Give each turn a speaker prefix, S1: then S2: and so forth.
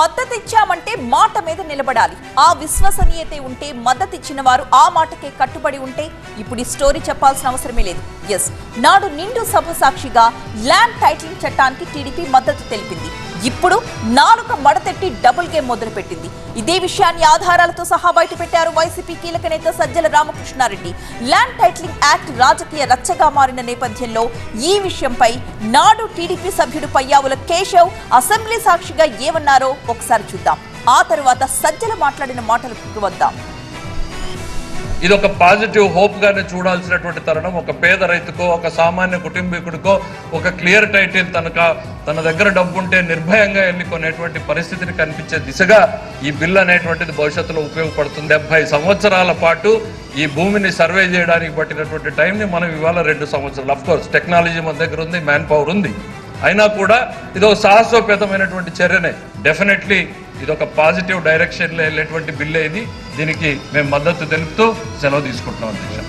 S1: మద్దతిచ్చామంటే మాట మీద నిలబడాలి. ఆ విశ్వసనీయత ఉంటే మద్దతిచ్చిన వారు ఆ మాటకే కట్టుబడి ఉంటే ఇప్పుడు ఈ స్టోరీ చెప్పాల్సిన అవసరమే లేదు. ఎస్ నాడు నిండు సభ సాక్షిగా ల్యాండ్ టైటిలింగ్ చట్టానికి టీడీపీ మద్దతు తెలిపింది. ఇప్పుడు నాలుక పార్టీ డబుల్ గేమ్ మొదలుపెట్టింది ఇదే విషయాన్ని ఆధారాలతో సహా బయటపెట్టారు వైసీపీ కీలక నేత Sajjala Ramakrishna Reddy. Land titling act రాజకీయ రచ్చగా మారిన నేపథ్యంలో ఈ విషయంపై నాడు టీడీపీ సభ్యుడు పయ్యావుల కేశవ్ అసెంబ్లీ సాక్షిగా ఏమన్నారో ఒకసారి చూద్దాం. ఆ తరువాత సజ్జల మాట్లాడిన మాటలకు వద్దాం.
S2: ఇది ఒక పాజిటివ్ హోప్ గానే చూడాల్సినటువంటి తరుణం. ఒక పేద రైతుకో ఒక సామాన్య కుటుంబీకుడికో ఒక క్లియర్ టైటిల్ తనక తన దగ్గర డబ్బు ఉంటే నిర్భయంగా వెళ్ళి కొనేటువంటి పరిస్థితిని కనిపించే దిశగా ఈ బిల్ అనేటువంటిది భవిష్యత్తులో ఉపయోగపడుతుంది. డెబ్బై సంవత్సరాల పాటు ఈ భూమిని సర్వే చేయడానికి పట్టినటువంటి టైంని మనం ఇవాళ రెండు సంవత్సరాలు. అఫ్ కోర్స్ టెక్నాలజీ మన దగ్గర ఉంది మ్యాన్ పవర్ ఉంది. అయినా కూడా ఇది ఒక సాహసోపేతమైనటువంటి చర్యనే. డెఫినెట్లీ ఇది ఒక పాజిటివ్ డైరెక్షన్లో వెళ్ళేటువంటి బిల్ ఇది. దీనికి మేము మద్దతు తెలుపుతూ సెలవు తీసుకుంటున్నాం అధ్యక్ష.